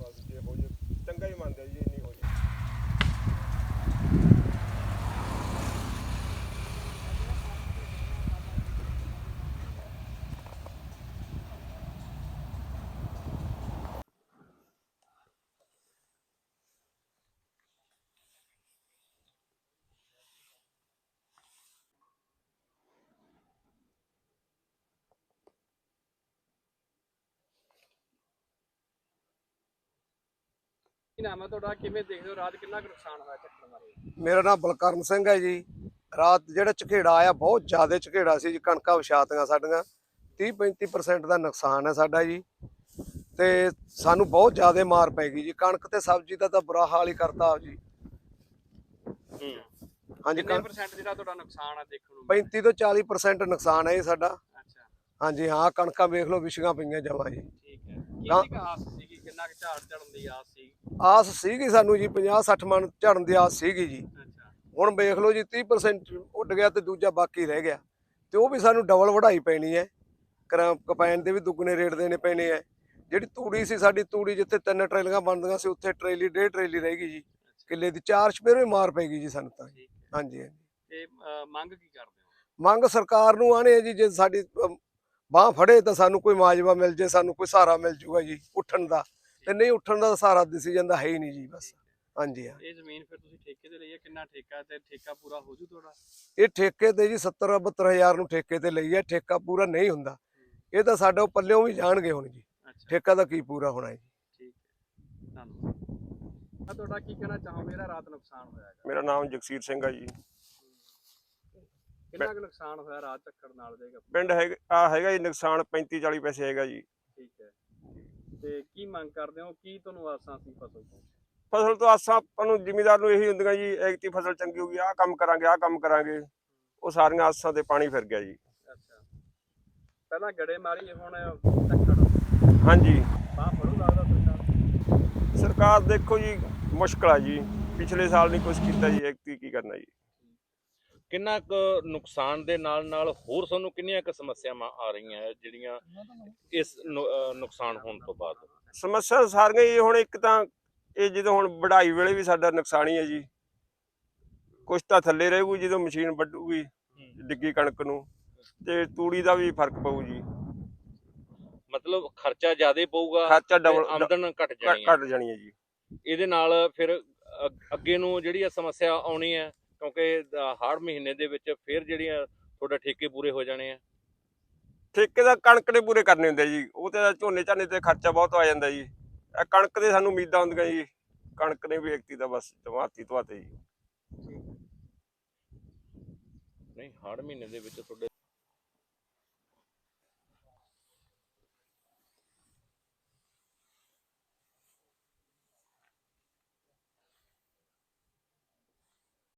ਸਾਲ ਦੀ ਜੇ ਹੋ ਜੇ ਚੰਗਾ ਹੀ ਮੰਨਦੇ ਆ ਜੀ ਇੰਨੀ ਹੋ ਜੇ ਕੀ ਨਾਮ ਹੈ ਤੁਹਾਡਾ? ਕਿਵੇਂ ਦੇਖਦੇ ਹੋ? ਰਾਤ ਕਿੰਨਾ ਕੁ ਨੁਕਸਾਨ ਹੋਇਆ ਝੱਖੜ ਮਾਰੇ ਮੇਰਾ ਨਾਮ ਬਲਕਰਨ ਸਿੰਘ ਹੈ ਜੀ। ਰਾਤ ਜਿਹੜਾ ਝਕੇੜਾ ਆਇਆ ਬਹੁਤ ਜ਼ਿਆਦਾ ਝਕੇੜਾ ਸੀ ਜੀ ਕਣਕਾਂ ਵਿਛਾਤੀਆਂ ਸਾਡੀਆਂ। 30 35% ਦਾ ਨੁਕਸਾਨ ਹੈ ਸਾਡਾ ਜੀ। ਤੇ ਸਾਨੂੰ ਬਹੁਤ ਜ਼ਿਆਦਾ ਮਾਰ ਪੈ ਗਈ ਜੀ। ਕਣਕ ਤੇ ਸਬਜ਼ੀ ਦਾ ਤਾਂ ਬੁਰਾ ਹਾਲ ਹੀ ਕਰਤਾ ਜੀ। ਹਾਂਜੀ ਕਿੰਨੇ ਪਰਸੈਂਟ ਜਿਹੜਾ ਤੁਹਾਡਾ ਨੁਕਸਾਨ ਆ ਦੇਖਣ ਨੂੰ? 35 ਤੋਂ 40% ਨੁਕਸਾਨ ਹੈ ਜੀ ਸਾਡਾ। ਅੱਛਾ। ਹਾਂਜੀ ਹਾਂ ਕਣਕਾਂ ਵੇਖ ਲਓ ਵਿਛੀਆਂ ਪਈਆਂ ਜਮਾਂ ਜੀ। ਠੀਕ ਹੈ। ਕੀ ਨਾ- ਕੀ ਆਸ ਸੀਗੀ? ਕਿੰਨਾ ਕੁ ਝਾੜ ਝੜਨ ਦੀ ਆਸ ਸੀ ਆਸ ਸੀਗੀ ਸਾਨੂੰ ਜੀ 50 60 ਮਣ ਝੜਨ ਦੀ ਆਸ ਸੀਗੀ ਜੀ। ਹੁਣ ਵੇਖ ਲਓ ਜੀ 30% ਉੱਡ ਗਿਆ ਤੇ ਦੂਜਾ ਬਾਕੀ ਰਹਿ ਗਿਆ। ਤੇ ਉਹ ਵੀ ਸਾਨੂੰ ਡਬਲ ਵਢਾਈ ਪੈਣੀ ਹੈ। ਕਰਾਂ ਕਪੈਨ ਦੇ ਵੀ ਦੁੱਗਣੇ ਰੇਟ ਦੇਣੇ ਪੈਣੇ ਹੈ। ਜਿਹੜੀ ਤੂੜੀ ਸੀ ਸਾਡੀ ਤੂੜੀ ਜਿੱਥੇ ਤਿੰਨ ਟਰੇਲੀਆਂ ਬਣਦੀਆਂ ਸੀ ਉੱਥੇ ਟਰੇਲੀ ਡੇਢ ਟਰੇਲੀ ਰਹਿ ਗਈ ਜੀ। ਕਿੱਲੇ ਦੀ ਚਾਰ ਸਪੇਰੇ ਮਾਰ ਪੈ ਗਈ ਜੀ ਸਾਨੂੰ ਤਾਂ। ਹਾਂਜੀ ਹਾਂਜੀ। ਤੇ ਮੰਗ ਕੀ ਕਰਦੇ ਹੋ? ਮੰਗ ਸਰਕਾਰ ਨੂੰ ਆਣੇ ਹੈ ਜੀ ਜੇ ਸਾਡੀ ਬਾਹ ਫੜੇ ਤਾਂ ਸਾਨੂੰ ਕੋਈ ਮਾਜਵਾ ਮਿਲ ਜੇ ਸਾਨੂੰ ਕੋਈ ਸਹਾਰਾ ਮਿਲ ਜੂਗਾ ਜੀ ਉੱਠਣ ਦਾ। ਤੇ ਨਹੀਂ ਉੱਠਣ ਦਾ ਸਹਾਰਾ ਦਿਸੀ ਜਾਂਦਾ ਹੈ ਹੀ ਨਹੀਂ ਜੀ ਬਸ। ਹਾਂਜੀ ਹਾਂ। ਇਹ ਜ਼ਮੀਨ ਫਿਰ ਤੁਸੀਂ ਠੇਕੇ ਤੇ ਲਈ ਹੈ ਕਿੰਨਾ ਠੇਕਾ ਹੈ ਤੇ ਠੇਕਾ ਪੂਰਾ ਹੋ ਜੂ ਤੁਹਾਡਾ? ਇਹ ਠੇਕੇ ਤੇ ਜੀ 70 72000 ਨੂੰ ਠੇਕੇ ਤੇ ਲਈ ਹੈ ਠੇਕਾ ਪੂਰਾ ਨਹੀਂ ਹੁੰਦਾ। ਇਹ ਤਾਂ ਸਾਡੇ ਪੱਲਿਓਂ ਵੀ ਜਾਣਗੇ ਹੁਣ ਜੀ। ਠੇਕਾ ਦਾ ਕੀ ਪੂਰਾ ਹੋਣਾ ਹੈ ਜੀ। ਠੀਕ ਹੈ। ਧੰਨਵਾਦ। ਤੁਹਾਡਾ ਕੀ ਕਹਿਣਾ ਚਾਹੋਗੇ ਇਹਦਾ ਰਾਤ ਨੁਕਸਾਨ ਹੋਇਆ ਹੈਗਾ। ਮੇਰਾ ਨਾਮ ਜਗਸੀਰ ਸਿੰਘ ਆ ਜੀ। ਕਿੰਨਾ ਕੁ ਨੁਕਸਾਨ ਹੋਇਆ ਰਾਤ ਝੱਖੜ ਨਾਲ ਦੇਗਾ ਪਿੰਡ ਹੈਗਾ ਆ ਹੈਗਾ ਜੀ ਨੁਕਸਾਨ 35 40 ਪੈਸੇ ਹੈਗਾ ਜੀ। ਠੀਕ ਹੈ। ਤੇ ਕੀ ਮੰਗ ਕਰਦੇ ਹੋ? ਕੀ ਤੁਹਾਨੂੰ ਆਸਾਂ ਸੀ ਫਸਲ ਤੋਂ? ਫਸਲ ਤੋਂ ਆਸਾਂ ਆਪਾਂ ਨੂੰ ਜ਼ਿਮੀਦਾਰ ਨੂੰ ਇਹੀ ਹੁੰਦੀਆਂ ਜੀ ਐਗਤੀ ਫਸਲ ਚੰਗੀ ਹੋਊਗੀ ਆਹ ਕੰਮ ਕਰਾਂਗੇ ਆਹ ਕੰਮ ਕਰਾਂਗੇ। ਉਹ ਸਾਰੀਆਂ ਆਸਾਂ ਤੇ ਪਾਣੀ ਫਿਰ ਗਿਆ ਜੀ। ਅੱਛਾ। ਪਹਿਲਾਂ ਗੜੇ ਮਾਰੀ ਹੁਣ ਹਾਂਜੀ। ਬਾਹ ਫੜੂ ਲੱਗਦਾ ਸਰਕਾਰ। ਸਰਕਾਰ ਦੇਖੋ ਜੀ ਮੁਸ਼ਕਲ ਆ ਜੀ। ਪਿਛਲੇ ਸਾਲ ਨਹੀਂ ਕੁਝ ਕੀਤਾ ਜੀ ਐਗਤੀ ਕੀ ਕਰਨਾ ਜੀ। ਕਿੰਨਾ ਕੁ ਨੁਕਸਾਨ ਦੇ ਨਾਲ ਨਾਲ ਹੋਰ ਸਾਨੂੰ ਕਿੰਨੀਆਂ ਕੁ ਸਮੱਸਿਆਵਾਂ ਆ ਰਹੀਆਂ ਹੈ ਜਿਹੜੀਆਂ ਇਸ ਨੁ- ਅਹ ਨੁਕਸਾਨ ਹੋਣ ਤੋਂ ਬਾਅਦ? ਸਮੱਸਿਆ ਸਾਰੀਆਂ ਹੀ ਹੁਣ ਇੱਕ ਤਾਂ ਇਹ ਜਦੋਂ ਹੁਣ ਵਢਾਈ ਵੇਲੇ ਵੀ ਸਾਡਾ ਨੁਕਸਾਨ ਹੀ ਹੈ ਜੀ। ਕੁਛ ਤਾਂ ਥੱਲੇ ਰਹੇਗੀ ਜਦੋਂ ਮਸ਼ੀਨ ਵੱਢੂਗੀ ਡਿੱਗੀ ਕਣਕ ਨੂੰ ਤੇ ਤੂੜੀ ਦਾ ਵੀ ਫ਼ਰਕ ਪਊ ਜੀ। ਮਤਲਬ ਖਰਚਾ ਜ਼ਿਆਦਾ ਪਊਗਾ ਖਰਚਾ ਤੇ ਡਬਲ ਆਮਦਨ ਘਟ ਜਾਣੀ ਹੈ। ਘਟ ਜਾਣੀ ਹੈ ਜੀ। ਇਹਦੇ ਨਾਲ ਫਿਰ ਅ- ਅੱਗੇ ਨੂੰ ਜਿਹੜੀ ਇਹ ਸਮੱਸਿਆ ਆਉਣੀ ਹੈ ਕਿਉਂਕਿ ਹਾੜ ਮਹੀਨੇ ਦੇ ਵਿੱਚ ਫਿਰ ਜਿਹੜੀਆਂ ਤੁਹਾਡੇ ਠੇਕੇ ਪੂਰੇ ਹੋ ਜਾਣੇ ਆ। ਠੇਕੇ ਦਾ ਕਣਕ ਦੇ ਪੂਰੇ ਕਰਨੇ ਹੁੰਦੇ ਜੀ। ਉਹ ਤੇ ਝੋਨੇ ਝਾਨੇ ਤੇ ਖਰਚਾ ਬਹੁਤ ਆ ਜਾਂਦਾ ਜੀ। ਇਹ ਕਣਕ ਦੇ ਸਾਨੂੰ ਉਮੀਦਾਂ ਹੁੰਦੀਆਂ ਜੀ। ਕਣਕ ਨੇ ਵੀ ਇਕਤੀ ਦਾ ਬਸ ਜਮਾਤੀ ਤਵਾਤੇ ਜੀ। ਨਹੀਂ ਹਾੜ ਮਹੀਨੇ ਦੇ ਵਿੱਚ ਤੁਹਾਡੇ